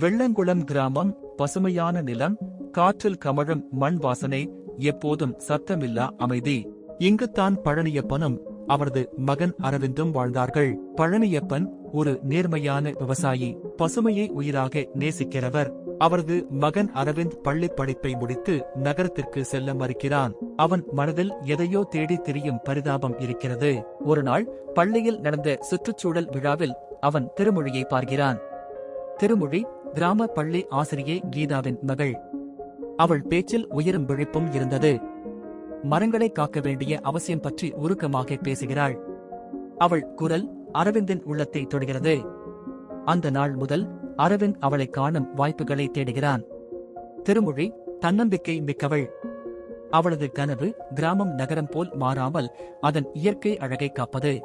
வெள்ளங்குளம் கிராமம் பசுமையான நிலம் காற்றில் கமழும் மண் வாசனை எப்போதும் சத்தமில்லா அமைதி. இங்குத்தான் பழனியப்பனும் அவரது மகன் அரவிந்தும் வாழ்ந்தார்கள். பழனியப்பன் ஒரு நேர்மையான விவசாயி பசுமையை உயிராக நேசிக்கிறவர். அவரது மகன் அரவிந்த் பள்ளி படிப்பை முடித்து நகரத்திற்கு செல்ல மறுக்கிறான். அவன் மனதில் எதையோ தேடி திரியும் பரிதாபம் இருக்கிறது. ஒரு நாள் பள்ளியில் நடந்த சுற்றுச்சூழல் விழாவில் அவன் திருமொழியை பார்க்கிறான். திருமொழி கிராம பள்ளி ஆசிரியை கீதாவின் மகள். அவள் பேச்சில் உயரும் விழிப்பும் இருந்தது. மரங்களை காக்க வேண்டிய அவசியம் பற்றி உருக்கமாக பேசுகிறாள். அவள் குரல் அரவிந்தின் உள்ளத்தை தொடுகிறது. அந்த நாள் முதல் அரவிந்த் அவளை காணும் வாய்ப்புகளை தேடுகிறான். திருமொழி தன்னம்பிக்கை மிக்கவள். அவளது கனவு கிராமம் நகரம் போல் மாறாமல் அதன் இயற்கை அழகை காப்பது.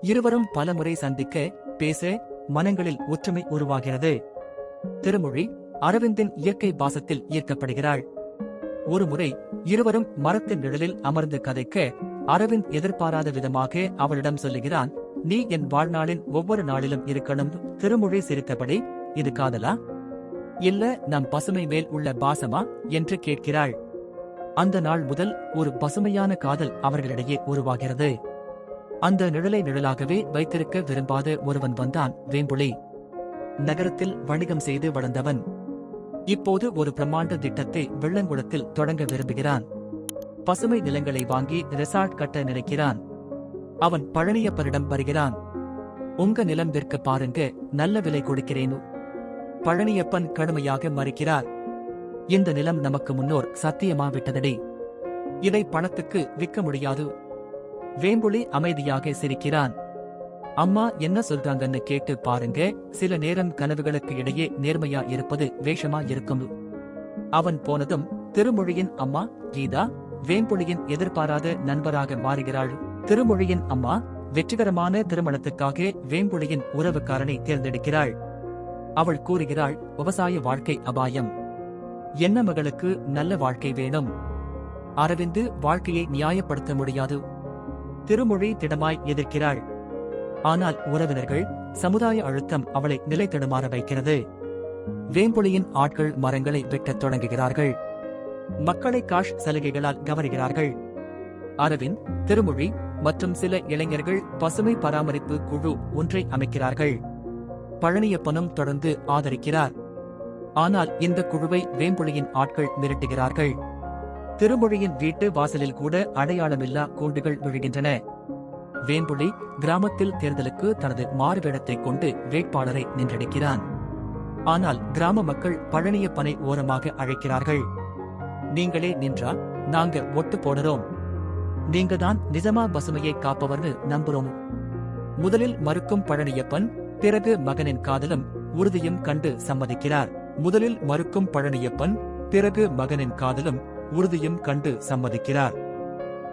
இருவரும் பலமுறை சந்திக்க பேச மனங்களில் ஒற்றுமை உருவாகிறது. திருமொழி அரவிந்தின் இயற்கை பாசத்தில் ஈர்க்கப்படுகிறாள். ஒருமுறை இருவரும் மரத்தின் நிழலில் அமர்ந்து கதைக்க அரவிந்த் எதிர்பாராத விதமாக அவளிடம் சொல்லுகிறான் நீ என் வாழ்நாளின் ஒவ்வொரு நாளிலும் இருக்கணும். திருமொழி சிரித்தபடி இது காதலா? இல்ல நம் பசுமை மேல் உள்ள பாசமா? என்று கேட்கிறாள். அந்த நாள் முதல் ஒரு பசுமையான காதல் அவர்களிடையே உருவாகிறது. அந்த நிழலை நிழலாகவே வைத்திருக்க விரும்பாத ஒருவன் வந்தான் வேம்புலி. நகரத்தில் வணிகம் செய்து வளர்ந்தவன். இப்போது ஒரு பிரம்மாண்ட திட்டத்தை வெள்ளங்குளத்தில் தொடங்க விரும்புகிறான். பசுமை நிலங்களை வாங்கி ரெசார்ட் கட்ட நினைக்கிறான். அவன் பழனியப்பரிடம் வருகிறான். உங்க நிலம் விற்க பாருங்க நல்ல விலை கொடுக்கிறேனு. பழனியப்பன் கடுமையாக மறுக்கிறார். இந்த நிலம் நமக்கு முன்னோர் சத்தியமா விட்டதடி. இதை பணத்துக்கு விற்க முடியாது. வேம்புலி அமைதியாக சிரிக்கிறான். அம்மா என்ன சொல்றாங்கன்னு கேட்டு பாருங்க. சில நேரம் கனவுகளுக்கு இடையே நேர்மையா இருப்பது வேஷமா இருக்கும். அவன் போனதும் திருமொழியின் அம்மா கீதா வேம்புலியின் எதிர்பாராத நண்பராக மாறுகிறாள். திருமொழியின் அம்மா வெற்றிகரமான திருமணத்துக்காக வேம்புலியின் உறவுக்காரனை தேர்ந்தெடுக்கிறாள். அவள் கூறுகிறாள் விவசாய வாழ்க்கை அபாயம். என்ன மகளுக்கு நல்ல வாழ்க்கை வேணும்? அரவிந்து வாழ்க்கையை நியாயப்படுத்த முடியாது. திருமொழி திடமாய் எதிர்க்கிறாள். ஆனால் உறவினர்கள் சமுதாய அழுத்தம் அவளை நிலை தடுமாற வைக்கிறது. வேம்புலியின் ஆட்கள் மரங்களை வெட்டத் தொடங்குகிறார்கள். மக்களை காஷ் சலுகைகளால் கவருகிறார்கள். அரவிந்த் திருமொழி மற்றும் சில இளைஞர்கள் பசுமை பராமரிப்பு குழு ஒன்றை அமைக்கிறார்கள். பழனியப்பனும் தொடர்ந்து ஆதரிக்கிறார். ஆனால் இந்த குழுவை வேம்புலியின் ஆட்கள் மிரட்டுகிறார்கள். திருமொழியின் வீட்டு வாசலில் கூட அடையாளமில்லா கூண்டுகள் விழுகின்றன. வேம்புலி கிராமத்தில் தேர்தலுக்கு தனது மாறுவேடத்தைக் கொண்டு வேட்பாளரை நின்றெடுக்கிறான். ஆனால் கிராம மக்கள் பழனியப்பனை ஓரமாக அழைக்கிறார்கள். நீங்களே நின்றா நாங்க ஒட்டு போடுறோம். நீங்க தான் நிஜமா பசுமையை காப்பவர்னு நம்புறோம். முதலில் மறுக்கும் பழனியப்பன் பிறகு மகனின் காதலும் உறுதியும் கண்டு சம்மதிக்கிறார். முதலில் மறுக்கும் பழனியப்பன் பிறகு மகனின் காதலும் உறுதியும் கண்டு சம்மதிக்கிறார்.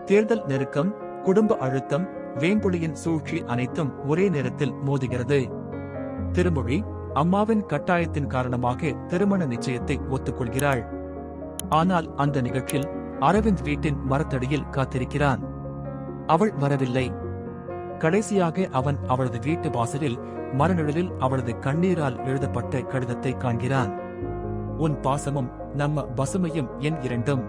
தேர்தல் நெருக்கம் குடும்ப அழுத்தம் வேம்புலியின் சூழ்ச்சி அனைத்தும் ஒரே நேரத்தில் மோதுகிறது. திருமொழி அம்மாவின் கட்டாயத்தின் காரணமாக திருமண நிச்சயத்தை ஒத்துக்கொள்கிறாள். ஆனால் அந்த நிகழ்ச்சியில் அரவிந்த் வீட்டின் மரத்தடியில் காத்திருக்கிறான். அவள் வரவில்லை. கடைசியாக அவன் அவளது வீட்டு வாசலில் மரநிழலில் அவளது கண்ணீரால் எழுதப்பட்ட கடிதத்தை காண்கிறான். உன் பாசமும் நம்ம பசுமையும் என் இரண்டும்.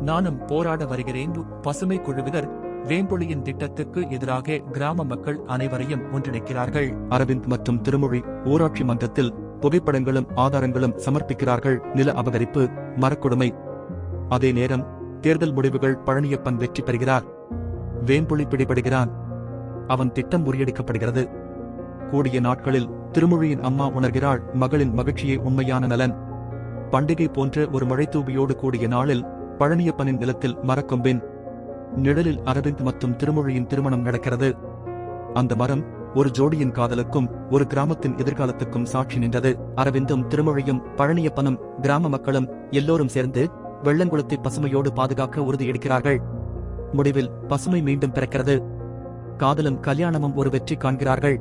நானும் போராட வருகிறேன். பசுமை குழுவினர் வேம்பொழியின் திட்டத்துக்கு எதிராக கிராம மக்கள் அனைவரையும் ஒன்றிணைக்கிறார்கள். அரவிந்த் மற்றும் திருமொழி ஊராட்சி மன்றத்தில் புகைப்படங்களும் ஆதாரங்களும் சமர்ப்பிக்கிறார்கள். நில அபகரிப்பு மரக்கொடுமை. அதே நேரம் தேர்தல் முடிவுகள் பழனியப்பன் வெற்றி பெறுகிறார். வேம்புலி பிடிபடுகிறான். அவன் திட்டம் முறியடிக்கப்படுகிறது. கூடிய நாட்களில் திருமொழியின் அம்மா உணர்கிறாள். மகளின் மகிழ்ச்சியை உண்மையான நலன். பண்டிகை போன்ற ஒரு மழைத்தூவியோடு கூடிய நாளில் பழனியப்பனின் நிலத்தில் மரக்கொம்பின் நிழலில் அரவிந்த் மற்றும் திருமொழியின் திருமணம் நடக்கிறது. அந்த மரம் ஒரு ஜோடியின் காதலுக்கும் ஒரு கிராமத்தின் எதிர்காலத்துக்கும் சாட்சி நின்றது. அரவிந்தும் திருமொழியும் பழனியப்பனும் கிராம மக்களும் எல்லோரும் சேர்ந்து வெள்ளங்குளத்தை பசுமையோடு பாதுகாக்க உறுதியெடுக்கிறார்கள் முடிவில் பசுமை மீண்டும் பிறக்கிறது. காதலும் கல்யாணமும் ஒரு வெற்றி காண்கிறார்கள்.